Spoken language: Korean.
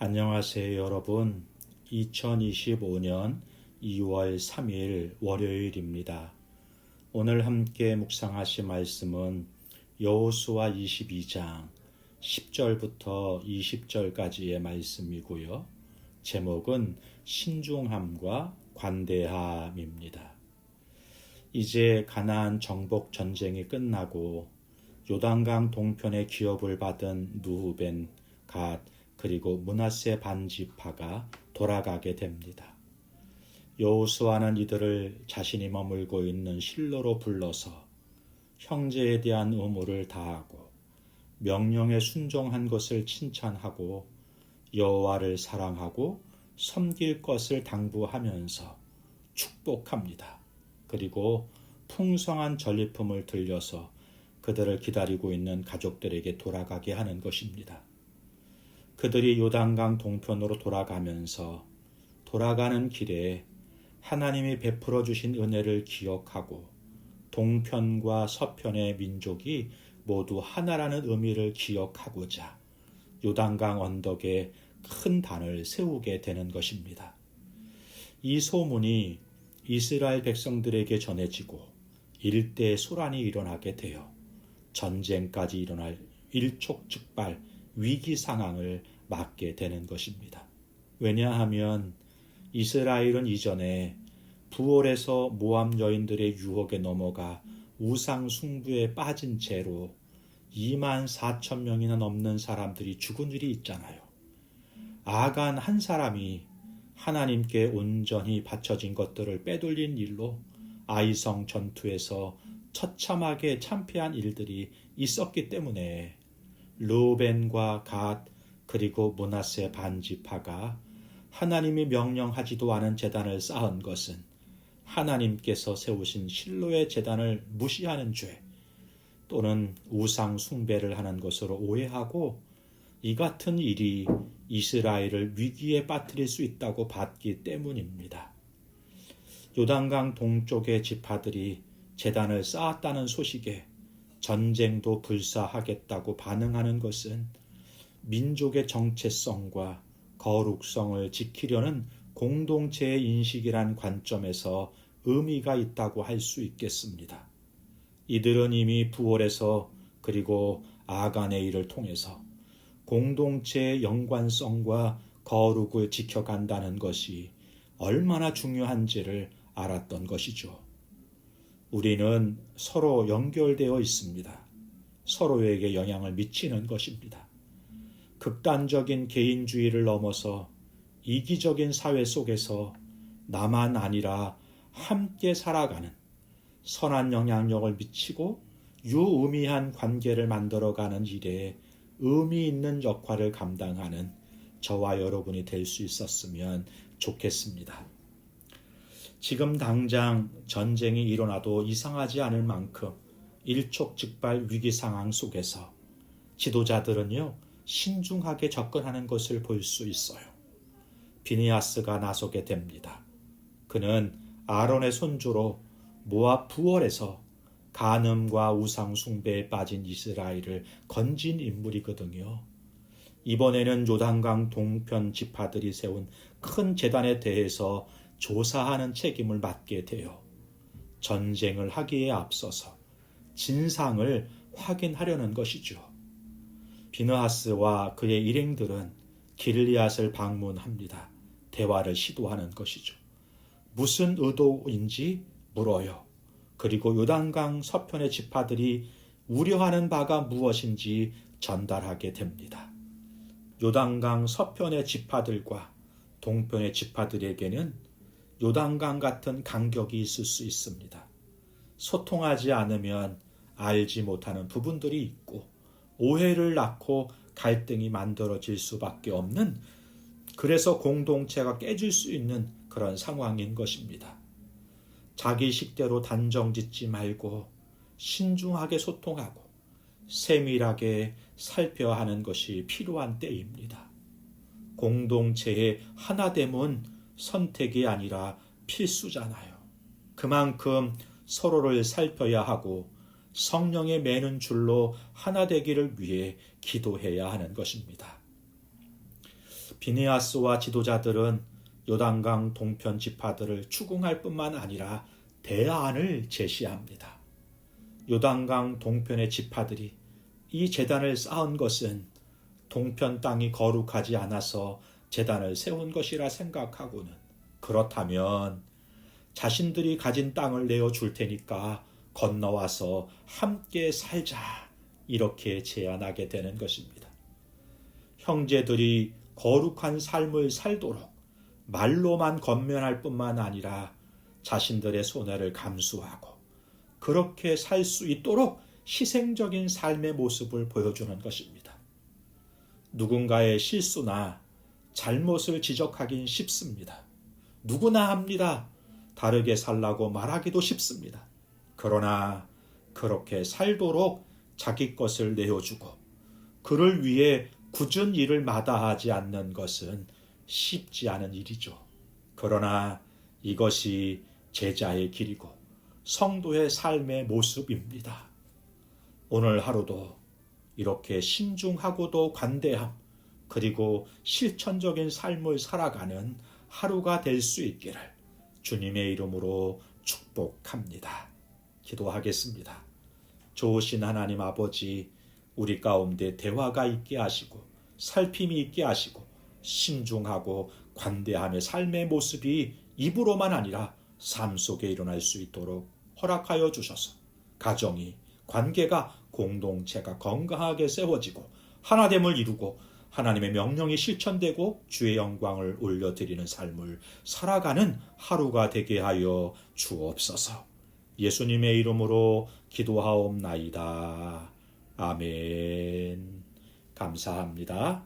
안녕하세요, 여러분. 2025년 2월 3일 월요일입니다. 오늘 함께 묵상하실 말씀은 여호수아 22장 10절부터 20절까지의 말씀이고요. 제목은 신중함과 관대함입니다. 이제 가나안 정복 전쟁이 끝나고 요단강 동편의 기업을 받은 누후벤, 갓, 그리고 문하세 반지파가 돌아가게 됩니다. 여호수아는 이들을 자신이 머물고 있는 실로로 불러서 형제에 대한 의무를 다하고 명령에 순종한 것을 칭찬하고 여호와를 사랑하고 섬길 것을 당부하면서 축복합니다. 그리고 풍성한 전리품을 들려서 그들을 기다리고 있는 가족들에게 돌아가게 하는 것입니다. 그들이 요단강 동편으로 돌아가면서 돌아가는 길에 하나님이 베풀어 주신 은혜를 기억하고 동편과 서편의 민족이 모두 하나라는 의미를 기억하고자 요단강 언덕에 큰 단을 세우게 되는 것입니다. 이 소문이 이스라엘 백성들에게 전해지고 일대 소란이 일어나게 되어 전쟁까지 일어날 일촉즉발 위기 상황을 맞게 되는 것입니다. 왜냐하면 이스라엘은 이전에 부월에서 모함 여인들의 유혹에 넘어가 우상 숭부에 빠진 채로 2만 4천 명이나 넘는 사람들이 죽은 일이 있잖아요. 아간 한 사람이 하나님께 온전히 바쳐진 것들을 빼돌린 일로 아이성 전투에서 처참하게 참패한 일들이 있었기 때문에 르벤과 갓 그리고 문하세 반지파가 하나님이 명령하지도 않은 재단을 쌓은 것은 하나님께서 세우신 실로의 재단을 무시하는 죄 또는 우상 숭배를 하는 것으로 오해하고 이 같은 일이 이스라엘을 위기에 빠뜨릴 수 있다고 봤기 때문입니다. 요단강 동쪽의 지파들이 재단을 쌓았다는 소식에 전쟁도 불사하겠다고 반응하는 것은 민족의 정체성과 거룩성을 지키려는 공동체의 인식이란 관점에서 의미가 있다고 할 수 있겠습니다. 이들은 이미 부월에서 그리고 아간의 일을 통해서 공동체의 연관성과 거룩을 지켜간다는 것이 얼마나 중요한지를 알았던 것이죠. 우리는 서로 연결되어 있습니다. 서로에게 영향을 미치는 것입니다. 극단적인 개인주의를 넘어서 이기적인 사회 속에서 나만 아니라 함께 살아가는 선한 영향력을 미치고 유의미한 관계를 만들어가는 일에 의미 있는 역할을 감당하는 저와 여러분이 될 수 있었으면 좋겠습니다. 지금 당장 전쟁이 일어나도 이상하지 않을 만큼 일촉즉발 위기 상황 속에서 지도자들은요, 신중하게 접근하는 것을 볼 수 있어요. 비니아스가 나서게 됩니다. 그는 아론의 손주로 모압 부월에서 간음과 우상 숭배에 빠진 이스라엘을 건진 인물이거든요. 이번에는 요단강 동편 지파들이 세운 큰 재단에 대해서 조사하는 책임을 맡게 되어 전쟁을 하기에 앞서서 진상을 확인하려는 것이죠. 비너하스와 그의 일행들은 길리앗을 방문합니다. 대화를 시도하는 것이죠. 무슨 의도인지 물어요. 그리고 요단강 서편의 지파들이 우려하는 바가 무엇인지 전달하게 됩니다. 요단강 서편의 지파들과 동편의 지파들에게는 요단강 같은 간격이 있을 수 있습니다. 소통하지 않으면 알지 못하는 부분들이 있고 오해를 낳고 갈등이 만들어질 수밖에 없는 그래서 공동체가 깨질 수 있는 그런 상황인 것입니다. 자기 식대로 단정 짓지 말고 신중하게 소통하고 세밀하게 살펴야 하는 것이 필요한 때입니다. 공동체의 하나됨은 선택이 아니라 필수잖아요. 그만큼 서로를 살펴야 하고 성령의 매는 줄로 하나 되기를 위해 기도해야 하는 것입니다. 비네아스와 지도자들은 요단강 동편 지파들을 추궁할 뿐만 아니라 대안을 제시합니다. 요단강 동편의 지파들이 이 재단을 쌓은 것은 동편 땅이 거룩하지 않아서 재단을 세운 것이라 생각하고는 그렇다면 자신들이 가진 땅을 내어 줄 테니까 건너와서 함께 살자 이렇게 제안하게 되는 것입니다. 형제들이 거룩한 삶을 살도록 말로만 건면할 뿐만 아니라 자신들의 손해를 감수하고 그렇게 살 수 있도록 희생적인 삶의 모습을 보여주는 것입니다. 누군가의 실수나 잘못을 지적하긴 쉽습니다. 누구나 합니다. 다르게 살라고 말하기도 쉽습니다. 그러나 그렇게 살도록 자기 것을 내어주고 그를 위해 굳은 일을 마다하지 않는 것은 쉽지 않은 일이죠. 그러나 이것이 제자의 길이고 성도의 삶의 모습입니다. 오늘 하루도 이렇게 신중하고도 관대함, 그리고 실천적인 삶을 살아가는 하루가 될 수 있기를 주님의 이름으로 축복합니다. 기도하겠습니다. 좋으신 하나님 아버지, 우리 가운데 대화가 있게 하시고, 살핌이 있게 하시고, 신중하고 관대함의 삶의 모습이 입으로만 아니라 삶 속에 일어날 수 있도록 허락하여 주셔서 가정이 관계가 공동체가 건강하게 세워지고 하나됨을 이루고 하나님의 명령이 실천되고 주의 영광을 올려드리는 삶을 살아가는 하루가 되게 하여 주옵소서. 예수님의 이름으로 기도하옵나이다. 아멘. 감사합니다.